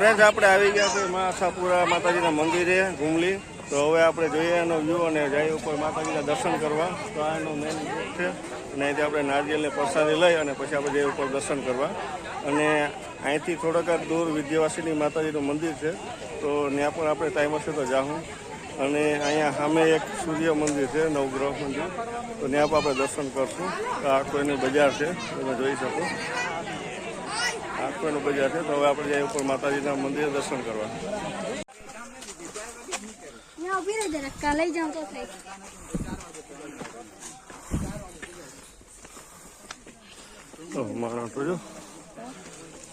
Friend આપણે આવી ગયા છે મા આશાપુરા માતાજીના મંદિરે ઘુમલી તો હવે આપણે જોઈએ એનો વ્યૂ અને જઈએ ઉપર માતાજીના દર્શન કરવા. તો આ એનો મેન છે. અને અહીંથી આપણે નારિયેલને પ્રસાદી લઈ અને પછી આપણે જઈએ ઉપર દર્શન કરવા. અને અહીંથી થોડાક દૂર વિદ્યાવાસીની માતાજીનું મંદિર છે. તો ત્યાં પણ આપણે ટાઈમ હશે તો જાઉં અને અહીંયા સામે એક સૂર્ય મંદિર છે, નવગ્રહ મંદિર. તો ત્યાં પણ આપણે દર્શન કરશું. તો આખું એનું બજાર છે, તમે જોઈ શકો. પણ બજાર છે તો હવે આપણે જઈએ ઉપર માતાજીના મંદિર દર્શન કરવા. લઈ જાઉં તો થઈ તો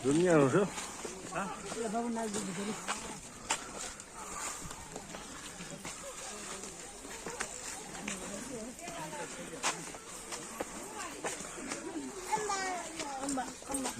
દુનિયાનું છે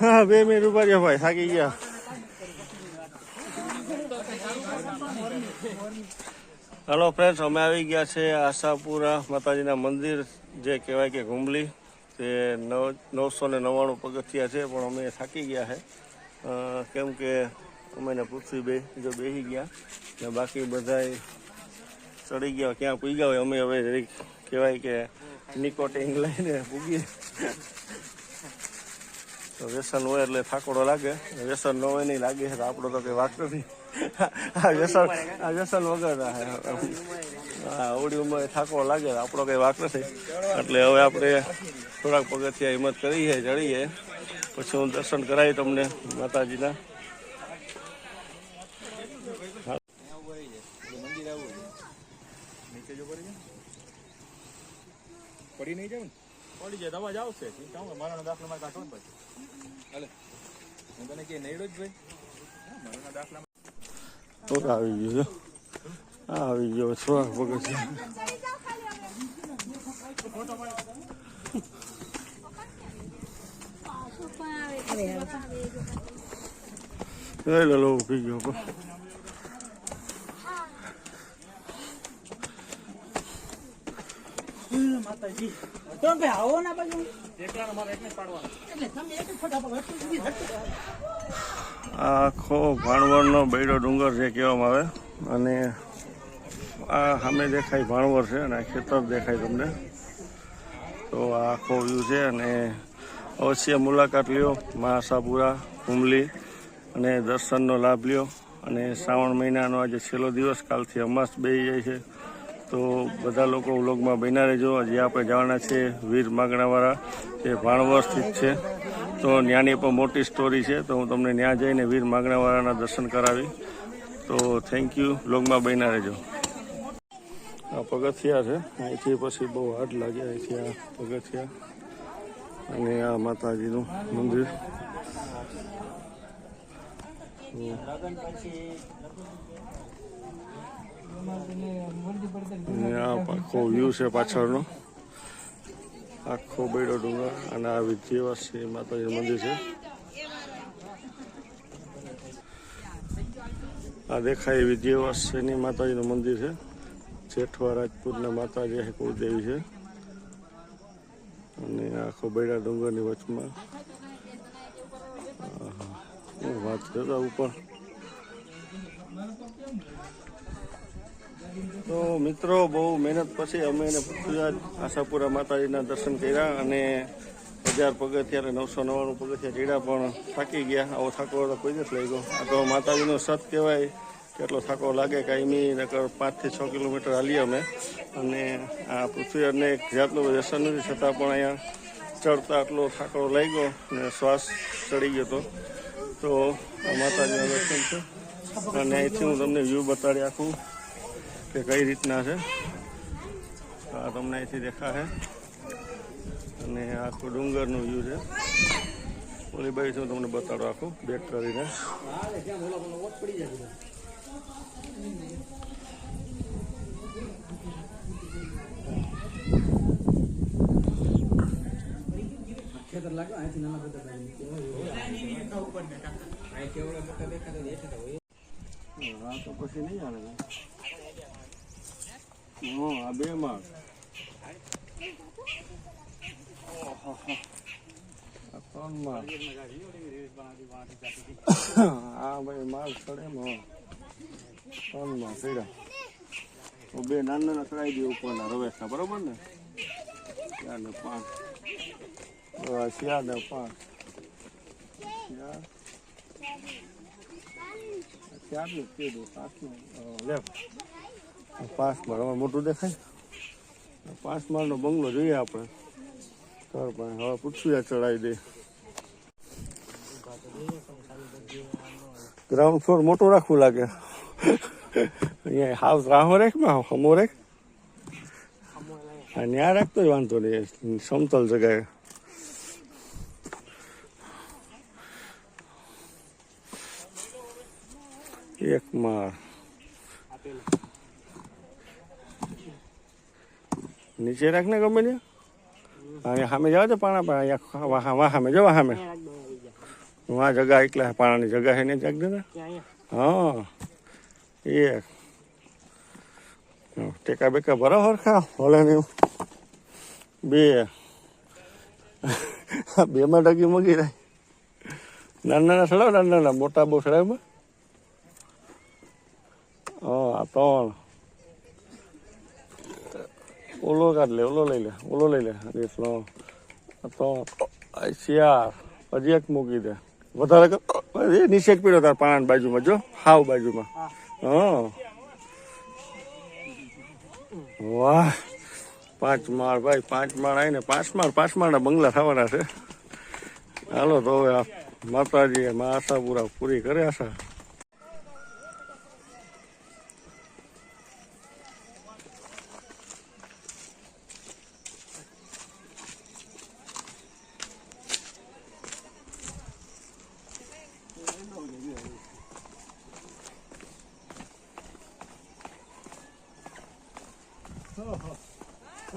હા, બે મિનિટ ઊભા ભાઈ, થાકી ગયા. હલો ફ્રેન્ડ્સ અમે આવી ગયા છે આશાપુરા માતાજીના મંદિર, જે કહેવાય કે ઘુમલી તે નવ નવસો ને નવ્વાણું પગથિયા છે, પણ અમે થાકી ગયા છે. કેમ કે અમે પૃથ્વી બે, જો બેસી ગયા. ને બાકી બધાય ચડી ગયા. ક્યાં પૂગ્યા હોય અમે હવે કહેવાય કે નિકોટિંગ લઈને પૂગીએ. તો વ્યસન હોય એટલે થાકોડો લાગે. વ્યસન ન હોય નહીં લાગે, તો આપણો તો કઈ વાત નથી આ વ્યસન આ વ્યસન વગર હા અવડી ઉંમરે થાકો લાગે આપણો કઈ વાક નથી એટલે હવે આપણે થોડાક પગથિયા હિંમત કરીએ ચડીએ. પછી હું દર્શન કરાવી તમને માતાજીના. પડી નહીં જાવ ને? પડી જાય અવાજ આવશે. ચિંતા હું મારાનો દાખલો માં કાઢો ને પછી હાલે. હું તને કે નડ્યો જ ભાઈ. મારાના દાખલા તો આવી ગયું છે. આવી ગયો પણ આ આખો ભાણવરનો બૈડો ડુંગર છે કહેવામાં આવે. અને આ સામે દેખાય ભાણવર છે અને આ ખેતર દેખાય તમને. તો આ આખો વ્યૂ છે અને અવશ્ય મુલાકાત લ્યો મા આશાપુરા કુંબલી અને દર્શનનો લાભ લ્યો. અને શ્રાવણ મહિનાનો આજે છેલ્લો દિવસ કાલથી અમાસ બેસી જાય છે. તો બધા લોકો વ્લોગમાં બન્યા રહેજો. જે આપણે જવાના છે વીર માગણાવાળા, જે ભાણવર સ્થિત છે. તો ત્યાંની પણ મોટી સ્ટોરી છે. તો હું તમને ત્યાં જઈને વીર માગણાવાળાના દર્શન કરાવી. તો થેન્ક યુ વ્લોગમાં બન્યા રહેજો. આ પગથિયા છે. અહીંથી પછી બહુ હાર્ડ લાગે અહીંથી આ પગથિયા. અને આ માતાજીનું મંદિર. આ આખો વ્યૂ છે પાછળનો. આખો બેડો ડુંગર અને આ વિદ્યાવાસી માતાજી મંદિર છે. આ દેખાય વિદ્યાવાસીની માતાજીનું મંદિર છે. જેઠવા રાજપૂતના માતાજી કુળદેવી છે. અને આખો બેડા ડુંગરની વચમાં. વાત કરતા ઉપર. તો મિત્રો, બહુ મહેનત પછી અમે એને પૃથ્વીરાજ આશાપુરા માતાજીના દર્શન કર્યા અને હજાર પગથિયા અને નવસો નવ્વાણું પગથિયા ચડ્યા પણ થાકી ગયા. આવો થાકો તો કોઈ નથી ગયો આ તો માતાજીનો સત કહેવાય. કેટલો થાકો લાગે કાયમી, નકર પાંચથી છ કિલોમીટર હાલીએ અમે. અને આ પૃથ્વીરાજને એક જાતનું વ્યસન નથી છતાં પણ અહીંયા ચડતા આટલો થાકો લાગ્યો અને શ્વાસ ચડી ગયો હતો. તો આ માતાજીના દર્શન છે. અને અહીંથી હું તમને વ્યૂ બતાડી આખું કે કઈ રીતના છે આ આ તમને અહીંથી દેખાશે અને આખું ડુંગરનું વ્યૂ છે ઓલી બાજુ હું તમને બતાડો આખું બેક કરીને હા તો પછી નહીં આવે ને હં બે આ ત્રણ માળ. હા ભાઈ ચડે એમ હં. ત્રણ માળ ચડ્યા તો બે નાના નાના દઈએ ઉપરના રવેશના બરોબર ને? ચાર ને પાંચ. ચાર ને પાંચ. ચાર ચારનું કીધું, પાંચનું. પાંચ માળ હવે મોટું દેખાય. પાંચ માળનો બંગલો જોઈએ આપણે. ઘર પણ હવે પૂછ્યું ચડાવી દે. ગ્રાઉન્ડ ફ્લોર મોટો રાખવું લાગે. અહીંયા હાઉસ રાહો રેખમાં, હમો રેખ? ન્યા રાખતો જ વાંધો નહીં સમતલ જગાએ એક માળ. નીચે રાખ ને ગમે સામે જવા દે પાણા પણ વાહ વાહ સામે જો સામે. વાહ જગા એકલા પાણાની જગા છે ને જાગ દે ને? હા. એ. ટેકા બેકા ભરો હરખા હોલે ને. બે. બે માં ડગી મૂકી રહી નાના નાના સડાવ નાના નાના મોટા બહુ સડાવ હા ત્રણ. ઓલો કાઢ લે ઓલો લઈ લે ઓલો લઈ લે દેશનો તો ચાર હજી એક મૂકી દે વધારે એ નીચે જ પીડ્યો તાર પાણાની બાજુમાં જો હાવ બાજુમાં હા વાહ પાંચ માળ ભાઈ પાંચ માળ આવીને પાંચ માળ પાંચ માળના બંગલા થવાના છે હાલો તો હવે આ માતાજીએ મા આશા પૂરા પૂરી કરે આશા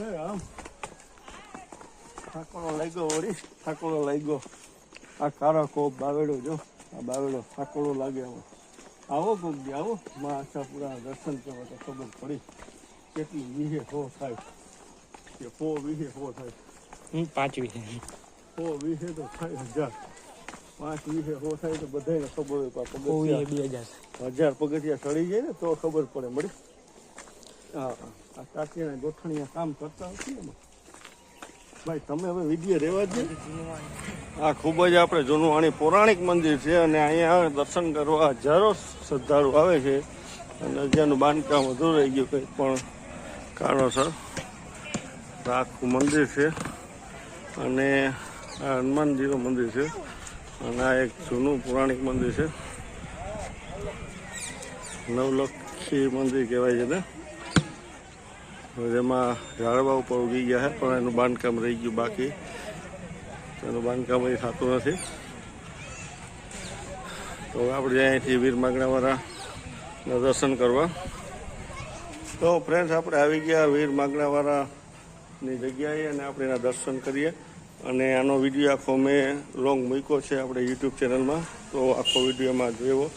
એ આમ થાકોડો લઈ ગયો વળી ઠાકોરો લઈ ગયો આ કાળો કોપ બાવેડો જો આ બાવેડો થાકોડો લાગે આવો આવો કોક દી આવો માં આશાપુરા દર્શન કરવા તો ખબર પડી કેટલી વીહે હો થાય કે હો વીહે હો થાય હો વીહે તો થાય હજાર પાંચ વીસે હો થાય તો બધાને ખબર હોય પગથિયા બે હજાર હજાર પગથિયા ચડી જાય ને તો ખબર પડે મળી હા હા. આ કાકીના ગોઠણીયા કામ કરતા હશે ને? ભાઈ, તમે હવે વીડિયો રહેવા દે. આ ખૂબ જ આપણે જૂનું આણી પૌરાણિક મંદિર છે અને અહીંયા દર્શન કરવા હજારો શ્રદ્ધાળુ આવે છે. અને જેનું બાંધકામ વધુ રહી ગયું કંઈક પણ કારણોસર. આખું મંદિર છે અને આ હનુમાનજીનું મંદિર છે અને આ એક જૂનું પૌરાણિક મંદિર છે. નવલખી મંદિર કહેવાય છે ને? જેમાં ઝાડવા ઉપર ઉગી ગયા છે, પણ એનું બાંધકામ રહી ગયું બાકી. એનું બાંધકામ અહીં થતું નથી. તો આપણે અહીંથી વીર માગણાવાળાના દર્શન કરવા. તો ફ્રેન્ડ્સ આપણે આવી ગયા વીર માગણાવાળાની જગ્યાએ અને આપણે એના દર્શન કરીએ. અને આનો વીડિયો આખો મેં લોંગ મૂક્યો છે આપણે યુટ્યુબ ચેનલમાં તો આખો વિડીયોમાં જોયો.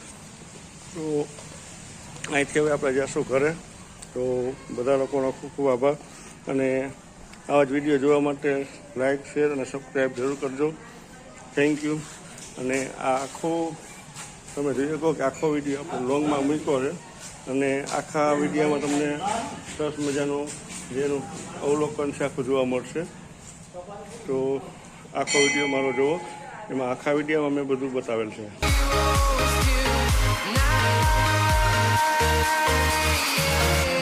તો અહીંથી હવે આપણે જઈશું ઘરે. તો બધા લોકોનો ખૂબ ખૂબ આભાર. અને આવા જ વીડિયો જોવા માટે લાઇક શેર અને સબસ્ક્રાઈબ જરૂર કરજો. થેન્ક યુ અને આ આખો, તમે જોઈ શકો કે આખો વીડિયો આપણે લોંગમાં મૂક્યો છે. અને આખા વિડીયોમાં તમને સરસ મજાનું જેનું અવલોકન છે, આખું જોવા મળશે. તો આખો વીડિયો મારો જુઓ એમાં આખા વિડીયોમાં મેં બધું બતાવેલ છે. Yeah.